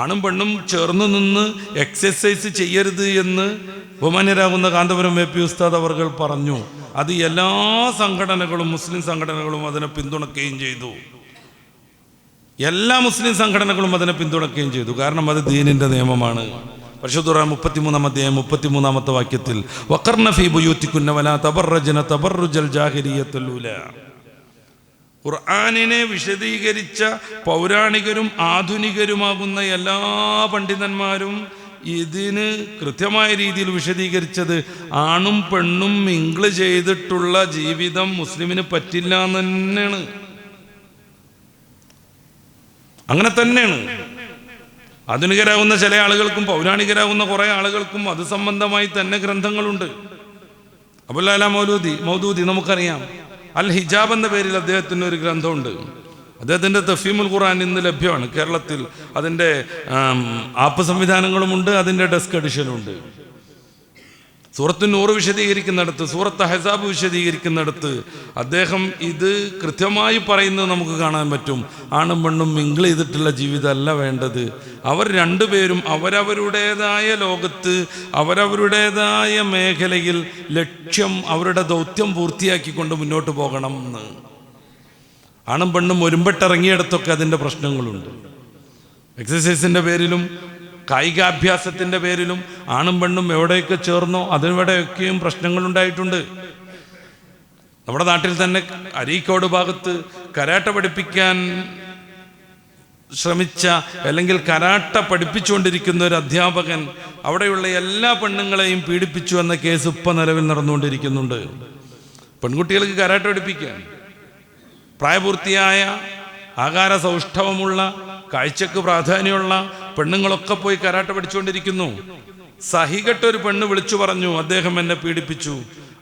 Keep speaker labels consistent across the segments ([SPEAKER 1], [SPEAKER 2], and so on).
[SPEAKER 1] ആണും പെണ്ണും ചേർന്ന് നിന്ന് എക്സസൈസ് ചെയ്യരുത് എന്ന് ബഹുമാന്യരാകുന്ന കാന്തപുരം എ പി ഉസ്താദ് അവർ പറഞ്ഞു. അത് എല്ലാ സംഘടനകളും മുസ്ലിം സംഘടനകളും അതിനെ പിന്തുണക്കുകയും ചെയ്തു. എല്ലാ മുസ്ലിം സംഘടനകളും അതിനെ പിന്തുണക്കുകയും ചെയ്തു. കാരണം അത് ദീനിന്റെ നിയമമാണ്. പരിശുദ്ധ മുപ്പത്തിമൂന്നാം അധ്യായം മുപ്പത്തിമൂന്നാമത്തെ വാക്യത്തിൽ ഖുർആാനിനെ വിശദീകരിച്ച പൗരാണികരും ആധുനികരുമാകുന്ന എല്ലാ പണ്ഡിതന്മാരും ഇതിന് കൃത്യമായ രീതിയിൽ വിശദീകരിച്ചത് ആണും പെണ്ണും മിങ്കിൾ ചെയ്തിട്ടുള്ള ജീവിതം മുസ്ലിമിന് പറ്റില്ല എന്ന് തന്നെയാണ്. അങ്ങനെ തന്നെയാണ്. ആധുനികരാകുന്ന ചില ആളുകൾക്കും പൗരാണികരാകുന്ന കുറെ ആളുകൾക്കും അത് സംബന്ധമായി തന്നെ ഗ്രന്ഥങ്ങളുണ്ട്. അബുല്ലാല മൗലൂദി മൗദൂദി നമുക്കറിയാം. അൽ ഹിജാബ് എന്ന പേരിൽ അദ്ദേഹത്തിന് ഒരു ഗ്രന്ഥമുണ്ട്. അദ്ദേഹത്തിന്റെ തഫീമുൽ ഖുറാൻ ഇന്ന് ലഭ്യമാണ്. കേരളത്തിൽ അതിന്റെ ആപ്പ് സംവിധാനങ്ങളുമുണ്ട് അതിന്റെ ഡെസ്ക് എഡിഷനുണ്ട് സൂറത്ത് നൂറ് വിശദീകരിക്കുന്നിടത്ത് സൂറത്ത് ഹസാബ് വിശദീകരിക്കുന്നിടത്ത് അദ്ദേഹം ഇത് കൃത്യമായി പറയുന്നത് നമുക്ക് കാണാൻ പറ്റും. ആണും പെണ്ണും മിങ്കിൾ ചെയ്തിട്ടുള്ള ജീവിതമല്ല വേണ്ടത്. അവർ രണ്ടുപേരും അവരവരുടേതായ ലോകത്ത് അവരവരുടേതായ മേഖലയിൽ ലക്ഷ്യം അവരുടെ ദൗത്യം പൂർത്തിയാക്കിക്കൊണ്ട് മുന്നോട്ട് പോകണം എന്ന്. ആണും പെണ്ണും ഒരുമ്പെട്ടിറങ്ങിയിടത്തൊക്കെ അതിന്റെ പ്രശ്നങ്ങളുണ്ട്. എക്സസൈസിന്റെ പേരിലും കായികാഭ്യാസത്തിന്റെ പേരിലും ആണും പെണ്ണും എവിടെയൊക്കെ ചേർന്നോ അതിനിടെയൊക്കെയും പ്രശ്നങ്ങൾ ഉണ്ടായിട്ടുണ്ട് നമ്മുടെ നാട്ടിൽ തന്നെ അരീക്കോട് ഭാഗത്ത് കരാട്ട പഠിപ്പിക്കാൻ ശ്രമിച്ച അല്ലെങ്കിൽ കരാട്ട പഠിപ്പിച്ചുകൊണ്ടിരിക്കുന്ന ഒരു അധ്യാപകൻ അവിടെയുള്ള എല്ലാ പെണ്ണുങ്ങളെയും പീഡിപ്പിച്ചു എന്ന കേസ് ഇപ്പം നിലവിൽ നടന്നുകൊണ്ടിരിക്കുന്നുണ്ട്. പെൺകുട്ടികൾക്ക് കരാട്ട പഠിപ്പിക്കാൻ പ്രായപൂർത്തിയായ ആകാര സൗഷ്ഠവമുള്ള കാഴ്ചക്ക് പ്രാധാന്യമുള്ള പെണ്ണുങ്ങളൊക്കെ പോയി കരാട്ട പഠിച്ചുകൊണ്ടിരിക്കുന്നു. സഹികെട്ട ഒരു പെണ്ണ് വിളിച്ചു പറഞ്ഞു അദ്ദേഹം എന്നെ പീഡിപ്പിച്ചു.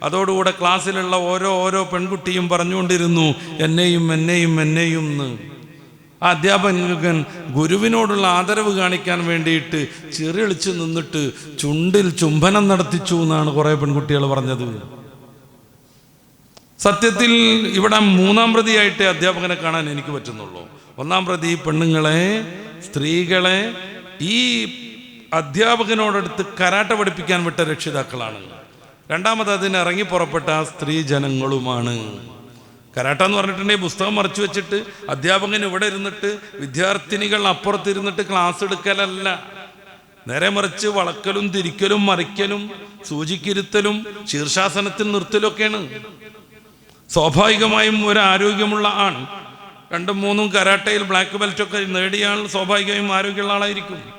[SPEAKER 1] അതോടുകൂടെ ക്ലാസ്സിലുള്ള ഓരോ ഓരോ പെൺകുട്ടിയും പറഞ്ഞുകൊണ്ടിരുന്നു എന്നെയും എന്നെയും എന്നെയും എന്ന് ആ അധ്യാപകൻ ഗുരുവിനോടുള്ള ആദരവ് കാണിക്കാൻ വേണ്ടിയിട്ട് ചെറിയളിച്ച് നിന്നിട്ട് ചുണ്ടിൽ ചുംബനം നടത്തിച്ചു എന്നാണ് കുറേ പെൺകുട്ടികൾ പറഞ്ഞത്. സത്യത്തിൽ ഇവിടെ മൂന്നാം പ്രതിയായിട്ടേ അധ്യാപകനെ കാണാൻ എനിക്ക് പറ്റുന്നുള്ളൂ. ഒന്നാം പ്രതി പെണ്ണുങ്ങളെ സ്ത്രീകളെ ഈ അധ്യാപകനോടടുത്ത് കരാട്ട പഠിപ്പിക്കാൻ വിട്ട രക്ഷിതാക്കളാണ്. രണ്ടാമത് അതിന് ഇറങ്ങി പുറപ്പെട്ട സ്ത്രീ ജനങ്ങളുമാണ്. കരാട്ട എന്ന് പറഞ്ഞിട്ടുണ്ടെങ്കിൽ പുസ്തകം മറച്ചു വെച്ചിട്ട് അധ്യാപകൻ ഇവിടെ ഇരുന്നിട്ട് വിദ്യാർത്ഥിനികൾ അപ്പുറത്തിരുന്നിട്ട് ക്ലാസ് എടുക്കലല്ല. നേരെ മറിച്ച് വളക്കലും തിരിക്കലും മറിക്കലും സൂചിക്കിരുത്തലും ശീർഷാസനത്തിൽ നിർത്തലൊക്കെയാണ്. സ്വാഭാവികമായും ഒരു ആരോഗ്യമുള്ള ആൺ. രണ്ടും മൂന്നും കരാട്ടയിൽ ബ്ലാക്ക് ബെൽറ്റ് ഒക്കെ നേടിയ ആൾ സ്വാഭാവികമായും ആരോഗ്യമുള്ള ആളായിരിക്കും.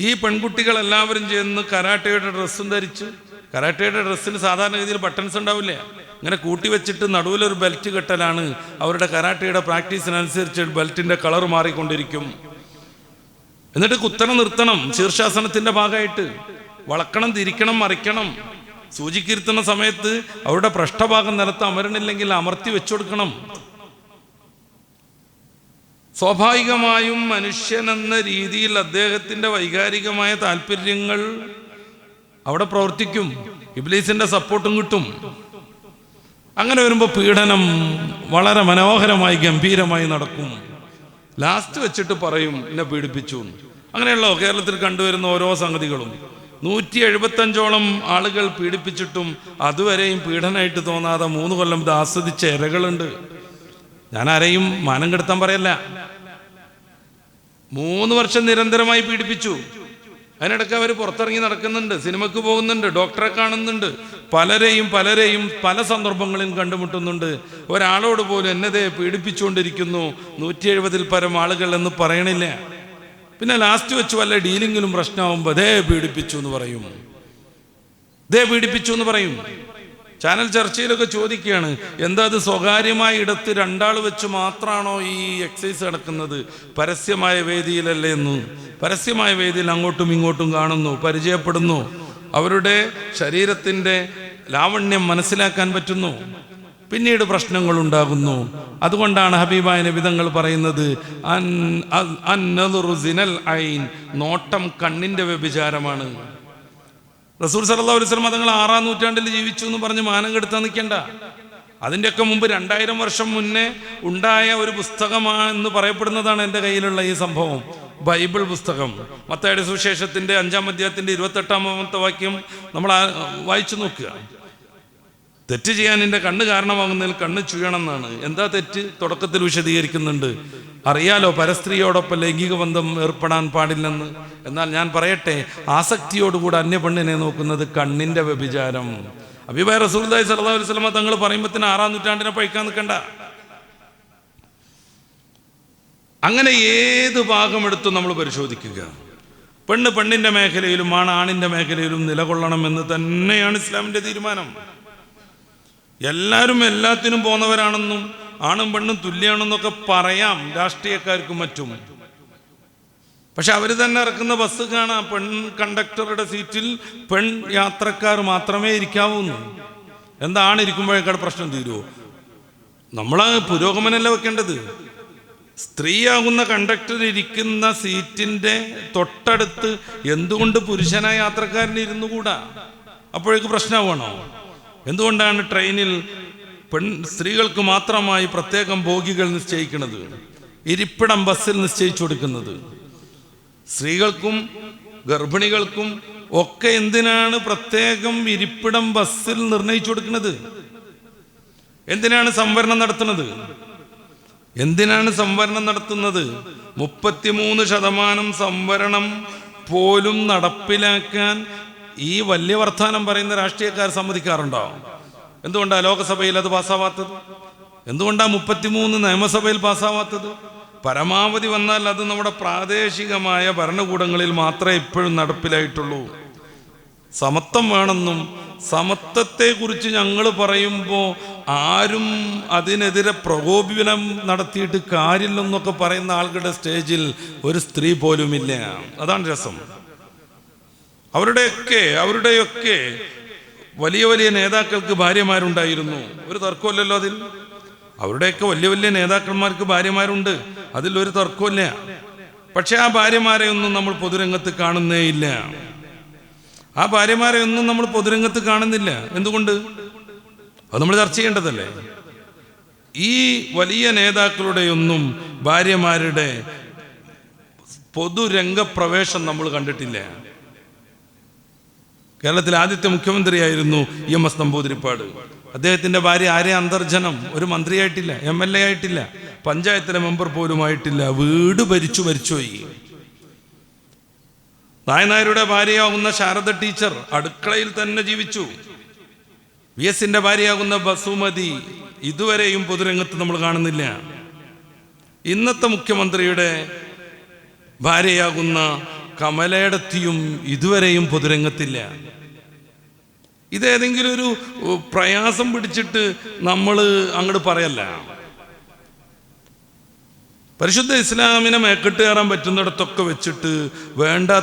[SPEAKER 1] ഈ പെൺകുട്ടികൾ എല്ലാവരും ചേർന്ന് കരാട്ടയുടെ ഡ്രസ്സും ധരിച്ച് കരാട്ടയുടെ ഡ്രസ്സിന് സാധാരണഗതിയിൽ ബട്ടൺസ് ഉണ്ടാവില്ല. ഇങ്ങനെ കൂട്ടി വെച്ചിട്ട് നടുവിലൊരു ബെൽറ്റ് കെട്ടലാണ് അവരുടെ കരാട്ടയുടെ പ്രാക്ടീസിനനുസരിച്ച് ബെൽറ്റിന്റെ കളർ മാറിക്കൊണ്ടിരിക്കും. എന്നിട്ട് കുത്തനെ നിർത്തണം ശീർഷാസനത്തിന്റെ ഭാഗമായിട്ട്. വളക്കണം തിരിക്കണം മറിക്കണം. സൂചിക്കിരുത്തുന്ന സമയത്ത് അവരുടെ പൃഷ്ഠഭാഗം നിലത്ത് അമരണില്ലെങ്കിൽ അമർത്തി വെച്ചു കൊടുക്കണം സ്വാഭാവികമായും മനുഷ്യനെന്ന രീതിയിൽ അദ്ദേഹത്തിന്റെ വൈകാരികമായ താല്പര്യങ്ങൾ അവിടെ പ്രവർത്തിക്കും. ഇബ്ലീസിന്റെ സപ്പോർട്ടും കിട്ടും. അങ്ങനെ വരുമ്പോൾ പീഡനം വളരെ മനോഹരമായി ഗംഭീരമായി നടക്കും. ലാസ്റ്റ് വെച്ചിട്ട് പറയും എന്നെ പീഡിപ്പിച്ചു അങ്ങനെയുള്ള അങ്ങനെയുള്ളോ കേരളത്തിൽ കണ്ടുവരുന്ന ഓരോ സംഗതികളും. നൂറ്റി എഴുപത്തഞ്ചോളം ആളുകൾ പീഡിപ്പിച്ചിട്ടും അതുവരെയും പീഡനമായിട്ട് തോന്നാതെ മൂന്ന് കൊല്ലം ഇത് ആസ്വദിച്ച ഇരകളുണ്ട്. ഞാൻ ആരെയും മാനം കെടുത്താൻ പറയല്ല. മൂന്ന് വർഷം നിരന്തരമായി പീഡിപ്പിച്ചു. അതിനിടയ്ക്ക് അവർ പുറത്തിറങ്ങി നടക്കുന്നുണ്ട് സിനിമക്ക് പോകുന്നുണ്ട് ഡോക്ടറെ കാണുന്നുണ്ട് പലരെയും പലരെയും പല സന്ദർഭങ്ങളിൽ കണ്ടുമുട്ടുന്നുണ്ട്. ഒരാളോട് പോലും എന്നതേ പീഡിപ്പിച്ചുകൊണ്ടിരിക്കുന്നു നൂറ്റി എഴുപതിൽ പരം ആളുകൾ എന്ന് പറയണില്ല. പിന്നെ ലാസ്റ്റ് വെച്ച് വല്ല ഡീലിങ്ങിലും പ്രശ്നമാകുമ്പോൾ ദേ പീഡിപ്പിച്ചു എന്ന് പറയും. ദേ പീഡിപ്പിച്ചു എന്ന് പറയും. ചാനൽ ചർച്ചയിലൊക്കെ ചോദിക്കുകയാണ് എന്താ അത് സ്വകാര്യമായ ഇടത്ത് രണ്ടാൾ വെച്ച് മാത്രമാണോ ഈ എക്സസൈസ് നടക്കുന്നത്? പരസ്യമായ വേദിയിലല്ലേ എന്ന്. പരസ്യമായ വേദിയിൽ അങ്ങോട്ടും ഇങ്ങോട്ടും കാണുന്നു പരിചയപ്പെടുന്നു. അവരുടെ ശരീരത്തിന്റെ ലാവണ്യം മനസ്സിലാക്കാൻ പറ്റുന്നു. പിന്നീട് പ്രശ്നങ്ങൾ ഉണ്ടാകുന്നു അതുകൊണ്ടാണ് ഹബീബായ നബിതങ്ങൾ പറയുന്നത് ഐൻ നോട്ടം കണ്ണിന്റെ വ്യഭിചാരമാണ്. റസൂൽ സല്ലല്ലാഹു അലൈഹി വസല്ലം തങ്ങൾ ആറാം നൂറ്റാണ്ടിൽ ജീവിച്ചു എന്ന് പറഞ്ഞ് മാനം കെടുത്താൻ നിൽക്കണ്ട. അതിന്റെയൊക്കെ മുമ്പ് രണ്ടായിരം വർഷം മുന്നേ ഉണ്ടായ ഒരു പുസ്തകമാണെന്ന് പറയപ്പെടുന്നതാണ് എന്റെ കയ്യിലുള്ള ഈ സംഭവം. ബൈബിൾ പുസ്തകം. മത്തയുടെ സുവിശേഷത്തിന്റെ അഞ്ചാം അധ്യായത്തിന്റെ ഇരുപത്തെട്ടാമത്തെ വാക്യം നമ്മൾ വായിച്ചു നോക്കുക. തെറ്റ് ചെയ്യാൻ എന്റെ കണ്ണ് കാരണമാകുന്നതിൽ കണ്ണ് ചുഴണം എന്നാണ് എന്താ തെറ്റ്? തുടക്കത്തിൽ വിശദീകരിക്കുന്നുണ്ട്. അറിയാലോ പരസ്ത്രീയോടൊപ്പം ലൈംഗിക ബന്ധം ഏർപ്പെടാൻ പാടില്ലെന്ന്. എന്നാൽ ഞാൻ പറയട്ടെ ആസക്തിയോടുകൂടെ അന്യ പെണ്ണിനെ നോക്കുന്നത് കണ്ണിന്റെ വ്യഭിചാരം. അഭിപ്രായ റസൂൽദായ് അലൈഹി സ്വലമ തങ്ങൾ പറയുമ്പത്തിന് ആറാം നൂറ്റാണ്ടിനെ പഴിക്കാൻ നിൽക്കണ്ട. അങ്ങനെ ഏത് ഭാഗമെടുത്തും നമ്മൾ പരിശോധിക്കുക. പെണ്ണ് പെണ്ണിന്റെ മേഖലയിലും ആണ് ആണിന്റെ മേഖലയിലും നിലകൊള്ളണമെന്ന് തന്നെയാണ് ഇസ്ലാമിന്റെ തീരുമാനം. എല്ലാവരും എല്ലാത്തിനും പോന്നവരാണെന്നും ആണും പെണ്ണും തുല്യമാണെന്നൊക്കെ പറയാം രാഷ്ട്രീയക്കാർക്കും മറ്റും. പക്ഷെ അവർ തന്നെ ഇറക്കുന്ന ബസ് കാണാം പെൺ കണ്ടക്ടറുടെ സീറ്റിൽ പെൺ യാത്രക്കാർ മാത്രമേ ഇരിക്കാവൂന്ന്. എന്താണ് ഇരിക്കുമ്പോഴേക്കാട് പ്രശ്നം തീരുമോ നമ്മളെ പുരോഗമനല്ല വെക്കേണ്ടത്? സ്ത്രീയാകുന്ന കണ്ടക്ടർ ഇരിക്കുന്ന സീറ്റിന്റെ തൊട്ടടുത്ത് എന്തുകൊണ്ട് പുരുഷനായ യാത്രക്കാരൻ ഇരുന്നുകൂടാ? അപ്പോഴേക്ക് പ്രശ്നമാണോ എന്തുകൊണ്ടാണ് ട്രെയിനിൽ പെൺ സ്ത്രീകൾക്ക് മാത്രമായി പ്രത്യേകം ബോഗികൾ നിശ്ചയിക്കുന്നത്? ഇരിപ്പിടം ബസ്സിൽ നിശ്ചയിച്ചു കൊടുക്കുന്നത്. സ്ത്രീകൾക്കും ഗർഭിണികൾക്കും ഒക്കെ എന്തിനാണ് പ്രത്യേകം ഇരിപ്പിടം ബസ്സിൽ നിർണയിച്ചു കൊടുക്കുന്നത്? എന്തിനാണ് സംവരണം നടത്തുന്നത്? എന്തിനാണ് സംവരണം നടത്തുന്നത്? മുപ്പത്തിമൂന്ന് ശതമാനം സംവരണം പോലും നടപ്പിലാക്കാൻ ഈ വലിയ വർത്തമാനം പറയുന്ന രാഷ്ട്രീയക്കാർ സമ്മതിക്കാറുണ്ടോ? എന്തുകൊണ്ടാ ലോകസഭയിൽ അത് പാസ്സാവാത്തത് എന്തുകൊണ്ടാ മുപ്പത്തിമൂന്ന് നിയമസഭയിൽ പാസ്സാവാത്തത് പരമാവധി വന്നാൽ അത് നമ്മുടെ പ്രാദേശികമായ ഭരണകൂടങ്ങളിൽ മാത്രമേ ഇപ്പോഴും നടപ്പിലായിട്ടുള്ളൂ. സമത്വം വേണമെന്നും സമത്വത്തെക്കുറിച്ച് ഞങ്ങൾ പറയുമ്പോൾ ആരും അതിനെതിരെ പ്രകോപനം നടത്തിയിട്ട് കാര്യമില്ലെന്നൊക്കെ പറയുന്ന ആളുകളുടെ സ്റ്റേജിൽ ഒരു സ്ത്രീ പോലും ഇല്ല അതാണ് രസം. അവരുടെയൊക്കെ അവരുടെയൊക്കെ വലിയ വലിയ നേതാക്കൾക്ക് ഭാര്യമാരുണ്ടായിരുന്നു. ഒരു തർക്കമല്ലല്ലോ അതിൽ? അവരുടെയൊക്കെ വലിയ വലിയ നേതാക്കന്മാർക്ക് ഭാര്യമാരുണ്ട്. അതിൽ ഒരു തർക്കമില്ല. പക്ഷെ ആ ഭാര്യമാരെ ഒന്നും നമ്മൾ പൊതുരംഗത്ത് കാണുന്നേയില്ല. ആ ഭാര്യമാരെ ഒന്നും നമ്മൾ പൊതുരംഗത്ത് കാണുന്നില്ല. എന്തുകൊണ്ട്? അത് നമ്മൾ ചർച്ച ചെയ്യേണ്ടതല്ലേ? ഈ വലിയ നേതാക്കളുടെയൊന്നും ഭാര്യമാരുടെ പൊതുരംഗപ്രവേശം നമ്മൾ കണ്ടിട്ടില്ല. കേരളത്തിലെ ആദ്യത്തെ മുഖ്യമന്ത്രിയായിരുന്നു ഇ എം എസ് നമ്പൂതിരിപ്പാട്. അദ്ദേഹത്തിന്റെ ഭാര്യ ആരെ അന്തർജനം ഒരു മന്ത്രിയായിട്ടില്ല എം എൽ എ ആയിട്ടില്ല പഞ്ചായത്തിലെ മെമ്പർ പോലും ആയിട്ടില്ല വീട് ഭരിച്ചു മരിച്ചുപോയി. നായനായരുടെ ഭാര്യയാകുന്ന ശാരദ ടീച്ചർ അടുക്കളയിൽ തന്നെ ജീവിച്ചു. വി എസിന്റെ ഭാര്യയാകുന്ന ബസുമതി ഇതുവരെയും പൊതുരംഗത്ത് നമ്മൾ കാണുന്നില്ല. ഇന്നത്തെ മുഖ്യമന്ത്രിയുടെ ഭാര്യയാകുന്ന കമലയടത്തിയും ഇതുവരെയും പൊതുരംഗത്തില്ല. ഇതേതെങ്കിലും ഒരു പ്രയാസം പിടിച്ചിട്ട് നമ്മൾ അങ്ങോട്ട് പറയല്ല. പരിശുദ്ധ ഇസ്ലാമിനെ മേക്കെട്ട് കയറാൻ പറ്റുന്നിടത്തൊക്കെ വെച്ചിട്ട് വേണ്ട